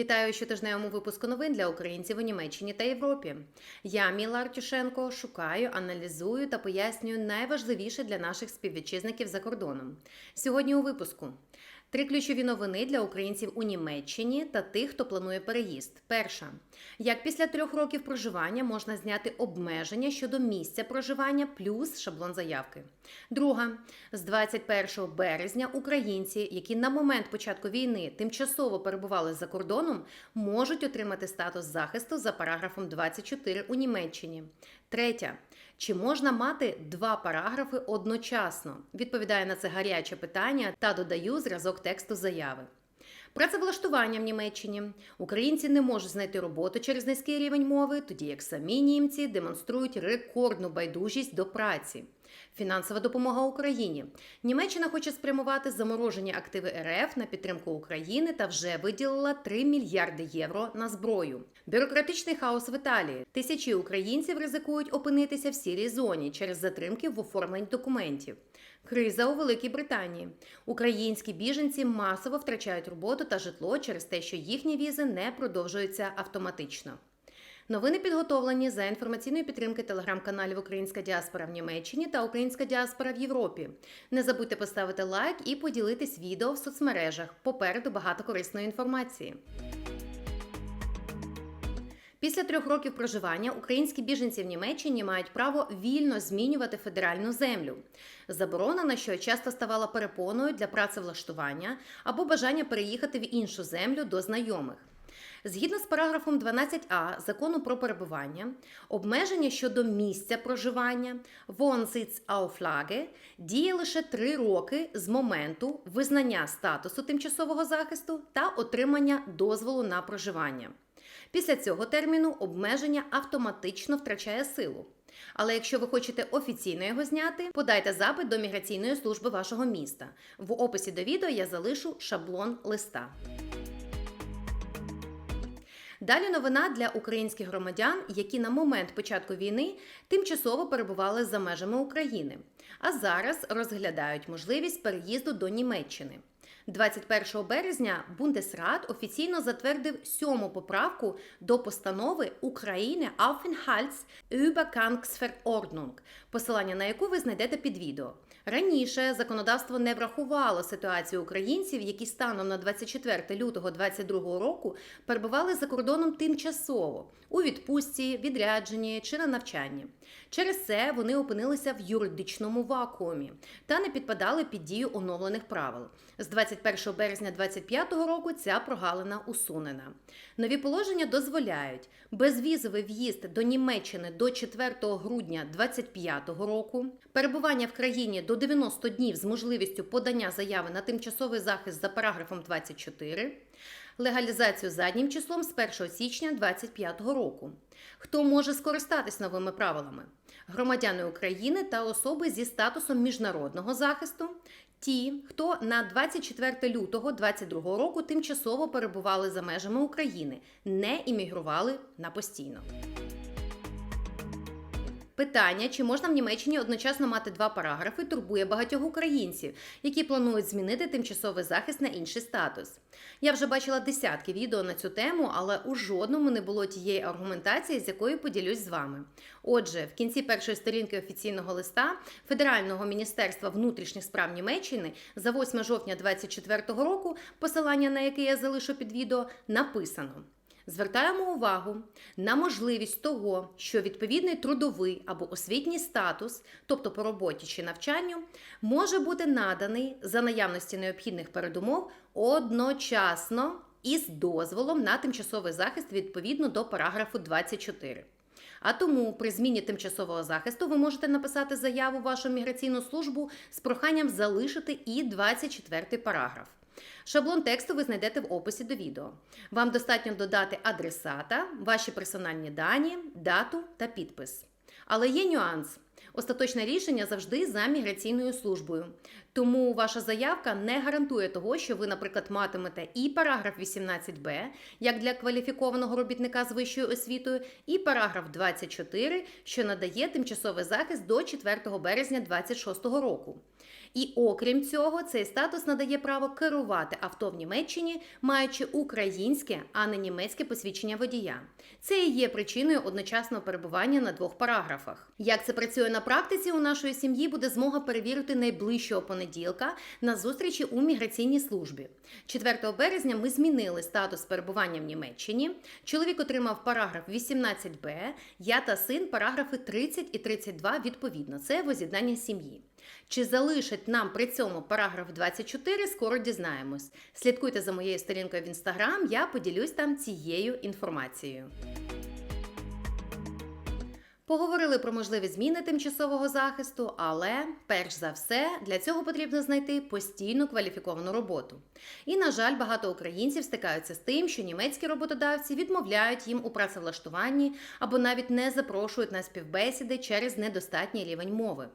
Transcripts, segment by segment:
Вітаю у щотижневому випуску новин для українців у Німеччині та Європі. Я, Міла Артюшенко, шукаю, аналізую та пояснюю найважливіше для наших співвітчизників за кордоном. Сьогодні у випуску. Три ключові новини для українців у Німеччині та тих, хто планує переїзд. Перша як після трьох років проживання можна зняти обмеження щодо місця проживання плюс шаблон заявки. Друга з 21 березня українці, які на момент початку війни тимчасово перебували за кордоном, можуть отримати статус захисту за параграфом 24 у Німеччині. Третя. Чи можна мати два параграфи одночасно? Відповідає на це гаряче питання та додаю зразок тексту заяви. Працевлаштування в Німеччині українці не можуть знайти роботу через низький рівень мови, тоді як самі німці демонструють рекордну байдужість до праці. Фінансова допомога Україні. Німеччина хоче спрямувати заморожені активи РФ на підтримку України та вже виділила 3 мільярди євро на зброю. Бюрократичний хаос в Італії. Тисячі українців ризикують опинитися в сірій зоні через затримки в оформленні документів. Криза у Великій Британії. Українські біженці масово втрачають роботу та житло через те, що їхні візи не продовжуються автоматично. Новини підготовлені за інформаційної підтримки телеграм-каналів Українська діаспора в Німеччині та Українська діаспора в Європі. Не забудьте поставити лайк і поділитись відео в соцмережах. Попереду багато корисної інформації. Після трьох років проживання українські біженці в Німеччині мають право вільно змінювати федеральну землю. Заборона на що часто ставала перепоною для працевлаштування або бажання переїхати в іншу землю до знайомих. Згідно з параграфом 12а закону про перебування, обмеження щодо місця проживання Wohnsitzauflage діє лише три роки з моменту визнання статусу тимчасового захисту та отримання дозволу на проживання. Після цього терміну обмеження автоматично втрачає силу. Але якщо ви хочете офіційно його зняти, подайте запит до міграційної служби вашого міста. В описі до відео я залишу шаблон листа. Далі новина для українських громадян, які на момент початку війни тимчасово перебували за межами України, а зараз розглядають можливість переїзду до Німеччини. 21 березня Бундесрат офіційно затвердив сьому поправку до постанови України Aufenthalts Übergangsverordnung, посилання на яку ви знайдете під відео. Раніше законодавство не врахувало ситуацію українців, які станом на 24 лютого 2022 року перебували за кордоном тимчасово у відпустці, відрядженні чи на навчанні. Через це вони опинилися в юридичному вакуумі та не підпадали під дію оновлених правил. З 21 березня 2025 року ця прогалина усунена. Нові положення дозволяють безвізовий в'їзд до Німеччини до 4 грудня 2025 року, перебування в країні до 90 днів з можливістю подання заяви на тимчасовий захист за параграфом 24, легалізацію заднім числом з 1 січня 2025 року. Хто може скористатись новими правилами? Громадяни України та особи зі статусом міжнародного захисту, ті, хто на 24 лютого 2022 року тимчасово перебували за межами України, не іммігрували на постійно. Питання, чи можна в Німеччині одночасно мати два параграфи, турбує багатьох українців, які планують змінити тимчасовий захист на інший статус. Я вже бачила десятки відео на цю тему, але у жодному не було тієї аргументації, з якою поділюсь з вами. Отже, в кінці першої сторінки офіційного листа Федерального міністерства внутрішніх справ Німеччини за 8 жовтня 2024 року, посилання на яке я залишу під відео, написано. Звертаємо увагу на можливість того, що відповідний трудовий або освітній статус, тобто по роботі чи навчанню, може бути наданий за наявності необхідних передумов одночасно із дозволом на тимчасовий захист відповідно до параграфу 24. А тому при зміні тимчасового захисту ви можете написати заяву вашу міграційну службу з проханням залишити і 24 параграф. Шаблон тексту ви знайдете в описі до відео. Вам достатньо додати адресата, ваші персональні дані, дату та підпис. Але є нюанс. Остаточне рішення завжди за міграційною службою. Тому ваша заявка не гарантує того, що ви, наприклад, матимете і параграф 18б, як для кваліфікованого робітника з вищою освітою, і параграф 24, що надає тимчасовий захист до 4 березня 2026 року. І окрім цього, цей статус надає право керувати авто в Німеччині, маючи українське, а не німецьке посвідчення водія. Це і є причиною одночасного перебування на двох параграфах. Як це працює на практиці, у нашої сім'ї буде змога перевірити найближчого понеділка на зустрічі у міграційній службі. 4 березня ми змінили статус перебування в Німеччині. Чоловік отримав параграф 18б, я та син параграфи 30 і 32 відповідно. Це воз'єднання сім'ї. Чи залишить нам при цьому параграф 24, скоро дізнаємось. Слідкуйте за моєю сторінкою в інстаграм, я поділюсь там цією інформацією. Поговорили про можливі зміни тимчасового захисту, але перш за все для цього потрібно знайти постійну кваліфіковану роботу. І, на жаль, багато українців стикаються з тим, що німецькі роботодавці відмовляють їм у працевлаштуванні або навіть не запрошують на співбесіди через недостатній рівень мови.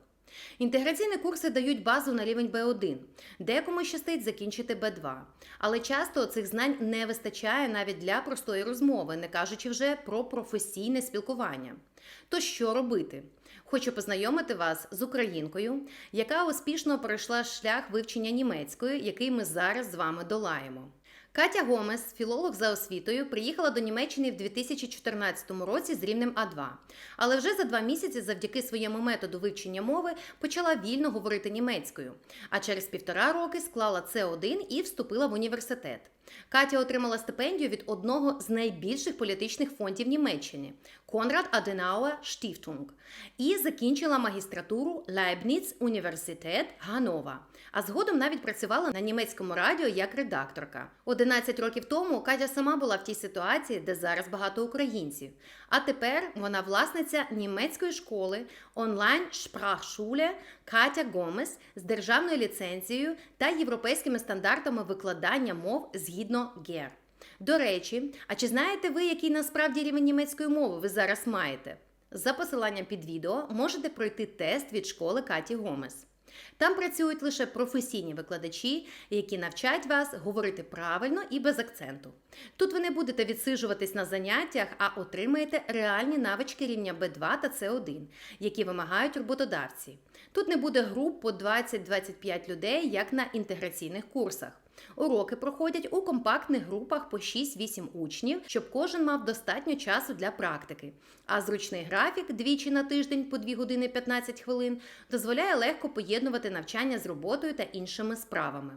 Інтеграційні курси дають базу на рівень B1, декому щастить закінчити B2. Але часто цих знань не вистачає навіть для простої розмови, не кажучи вже про професійне спілкування. То що робити? Хочу познайомити вас з українкою, яка успішно пройшла шлях вивчення німецької, який ми зараз з вами долаємо. Катя Гомес, філолог за освітою, приїхала до Німеччини в 2014 році з рівнем А2. Але вже за два місяці, завдяки своєму методу вивчення мови, почала вільно говорити німецькою. А через півтора роки склала С1 і вступила в університет. Катя отримала стипендію від одного з найбільших політичних фондів Німеччини Конрад Аденауер Штіфтунг і закінчила магістратуру Leibniz Університет Ганова. А згодом навіть працювала на німецькому радіо як редакторка. 11 років тому Катя сама була в тій ситуації, де зараз багато українців. А тепер вона власниця німецької школи онлайн Sprachschule Катя Гомес з державною ліцензією та європейськими стандартами викладання мов згідно ГЕР. До речі, а чи знаєте ви, який насправді рівень німецької мови ви зараз маєте? За посиланням під відео можете пройти тест від школи Каті Гомес. Там працюють лише професійні викладачі, які навчать вас говорити правильно і без акценту. Тут ви не будете відсижуватись на заняттях, а отримаєте реальні навички рівня B2 та C1, які вимагають роботодавці. Тут не буде груп по 20-25 людей, як на інтеграційних курсах. Уроки проходять у компактних групах по 6-8 учнів, щоб кожен мав достатньо часу для практики. А зручний графік двічі на тиждень по 2 години 15 хвилин дозволяє легко поєднувати навчання з роботою та іншими справами.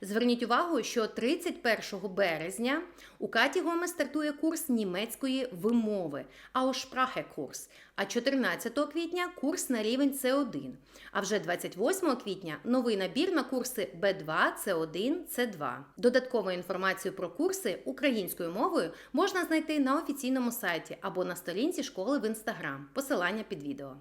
Зверніть увагу, що 31 березня у Каті Гоме стартує курс німецької вимови, Aussprache курс, а 14 квітня курс на рівень С1. А вже 28 квітня новий набір на курси Б2, С1, С2. Додаткову інформацію про курси українською мовою можна знайти на офіційному сайті або на сторінці школи в інстаграм. Посилання під відео.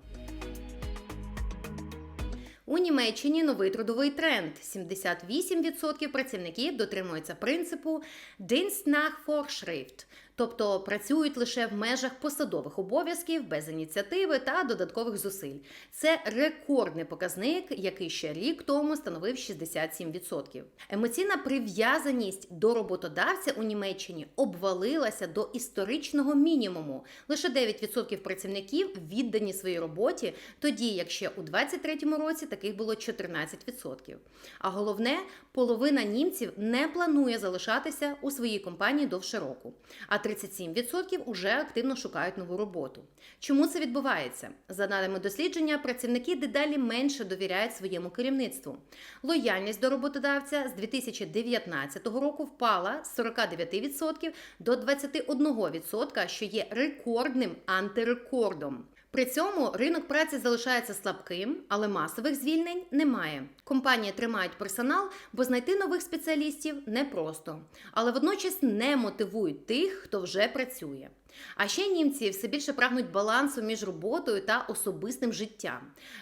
У Німеччині новий трудовий тренд. 78% працівників дотримуються принципу Dienst nach Vorschrift, тобто працюють лише в межах посадових обов'язків без ініціативи та додаткових зусиль. Це рекордний показник, який ще рік тому становив 67%. Емоційна прив'язаність до роботодавця у Німеччині обвалилася до історичного мінімуму. Лише 9% працівників віддані своїй роботі, тоді як ще у 2023 році таких було 14%. А головне, половина німців не планує залишатися у своїй компанії довше року. А 37% уже активно шукають нову роботу. Чому це відбувається? За даними дослідження, працівники дедалі менше довіряють своєму керівництву. Лояльність до роботодавця з 2019 року впала з 49% до 21%, що є рекордним антирекордом. При цьому ринок праці залишається слабким, але масових звільнень немає. Компанії тримають персонал, бо знайти нових спеціалістів непросто, але водночас не мотивують тих, хто вже працює. А ще німці все більше прагнуть балансу між роботою та особистим життям.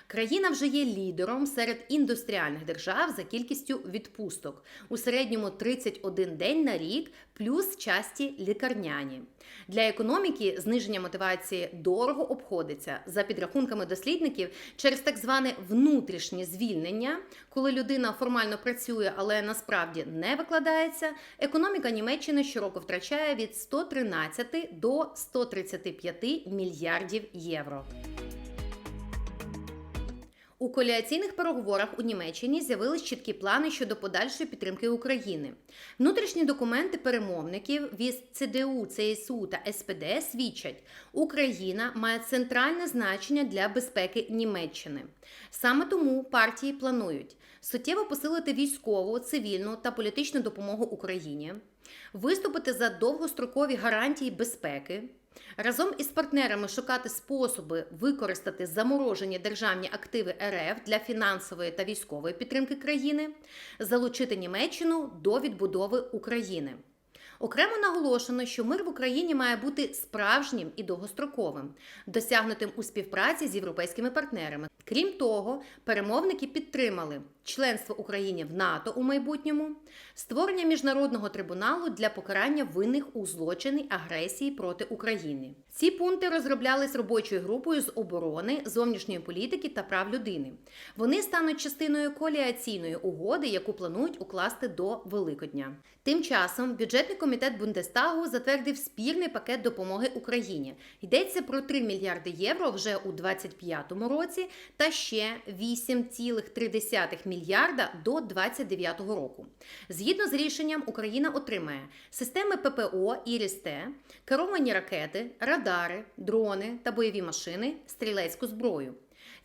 Країна вже є лідером серед індустріальних держав за кількістю відпусток у середньому 31 день на рік, плюс часті лікарняні. Для економіки зниження мотивації дорого обходиться за підрахунками дослідників через так зване внутрішнє звільнення, коли людина формально працює, але насправді не викладається. Економіка Німеччини щороку втрачає від 113 до 135 мільярдів євро. У коаліційних переговорах у Німеччині з'явились чіткі плани щодо подальшої підтримки України. Внутрішні документи перемовників від ЦДУ, ЦСУ та СПД свідчать, Україна має центральне значення для безпеки Німеччини. Саме тому партії планують суттєво посилити військову, цивільну та політичну допомогу Україні, виступити за довгострокові гарантії безпеки. Разом із партнерами шукати способи використати заморожені державні активи РФ для фінансової та військової підтримки країни, залучити Німеччину до відбудови України. Окремо наголошено, що мир в Україні має бути справжнім і довгостроковим, досягнутим у співпраці з європейськими партнерами. Крім того, перемовники підтримали членство України в НАТО у майбутньому, створення міжнародного трибуналу для покарання винних у злочини агресії проти України. Ці пункти розроблялись робочою групою з оборони, зовнішньої політики та прав людини. Вони стануть частиною коаліаційної угоди, яку планують укласти до Великодня. Тим часом бюджетний комітет Бундестагу затвердив спірний пакет допомоги Україні. Йдеться про 3 мільярди євро вже у 2025 році та ще 8,3 мільярда до 2029 року. Згідно з рішенням, Україна отримає системи ППО «Іріс-Т», керовані ракети, радари, дрони та бойові машини, стрілецьку зброю.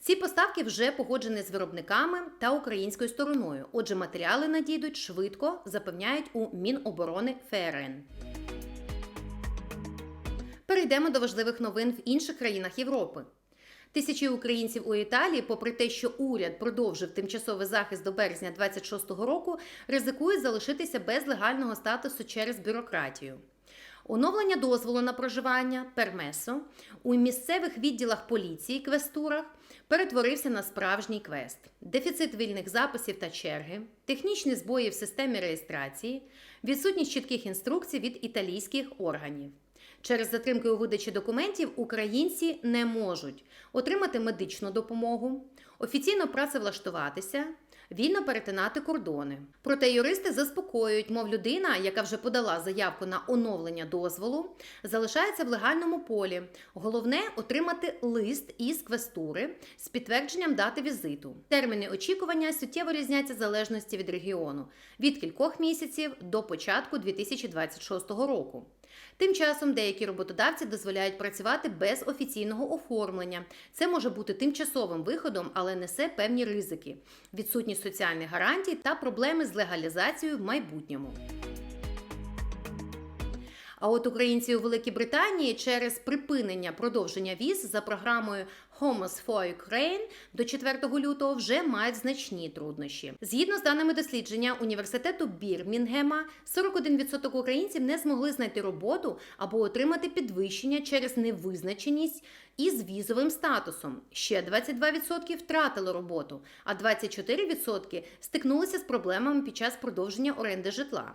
Ці поставки вже погоджені з виробниками та українською стороною. Отже, матеріали надійдуть швидко, запевняють у Міноборони ФРН. Перейдемо до важливих новин в інших країнах Європи. Тисячі українців у Італії, попри те, що уряд продовжив тимчасовий захист до березня 26-го року, ризикують залишитися без легального статусу через бюрократію. Оновлення дозволу на проживання пермесо у місцевих відділах поліції квестурах перетворився на справжній квест, дефіцит вільних записів та черги, технічні збої в системі реєстрації, відсутність чітких інструкцій від італійських органів. Через затримки у видачі документів українці не можуть отримати медичну допомогу, офіційно працевлаштуватися, вільно перетинати кордони. Проте юристи заспокоюють, мов людина, яка вже подала заявку на оновлення дозволу, залишається в легальному полі. Головне отримати лист із квестури з підтвердженням дати візиту. Терміни очікування суттєво різняться в залежності від регіону від кількох місяців до початку 2026 року. Тим часом деякі роботодавці дозволяють працювати без офіційного оформлення. Це може бути тимчасовим виходом, але несе певні ризики, відсутність соціальних гарантій та проблеми з легалізацією в майбутньому. А от українці у Великій Британії через припинення продовження віз за програмою Homos for Ukraine до 4 лютого вже мають значні труднощі. Згідно з даними дослідження університету Бірмінгема, 41% українців не змогли знайти роботу або отримати підвищення через невизначеність із візовим статусом. Ще 22% втратили роботу, а 24% стикнулися з проблемами під час продовження оренди житла.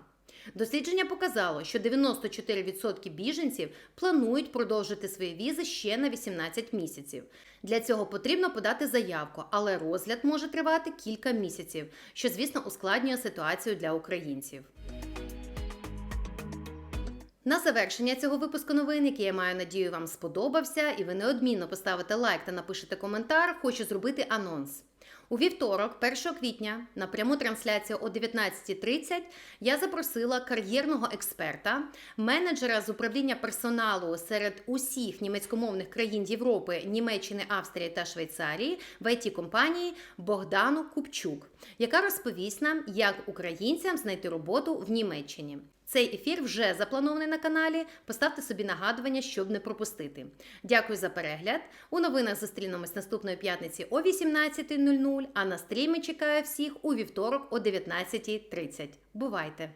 Дослідження показало, що 94% біженців планують продовжити свої візи ще на 18 місяців. Для цього потрібно подати заявку, але розгляд може тривати кілька місяців, що, звісно, ускладнює ситуацію для українців. На завершення цього випуску новин, який я маю надію, вам сподобався, і ви неодмінно поставите лайк та напишете коментар. Хочу зробити анонс. У вівторок, 1 квітня, на пряму трансляцію о 19.30 я запросила кар'єрного експерта, менеджера з управління персоналу серед усіх німецькомовних країн Європи, Німеччини, Австрії та Швейцарії в it компанії Богдану Купчук, яка розповість нам, як українцям знайти роботу в Німеччині. Цей ефір вже запланований на каналі. Поставте собі нагадування, щоб не пропустити. Дякую за перегляд. У новинах зустрінемось наступної п'ятниці о 18.00, а на стрімі чекає всіх у вівторок о 19.30. Бувайте!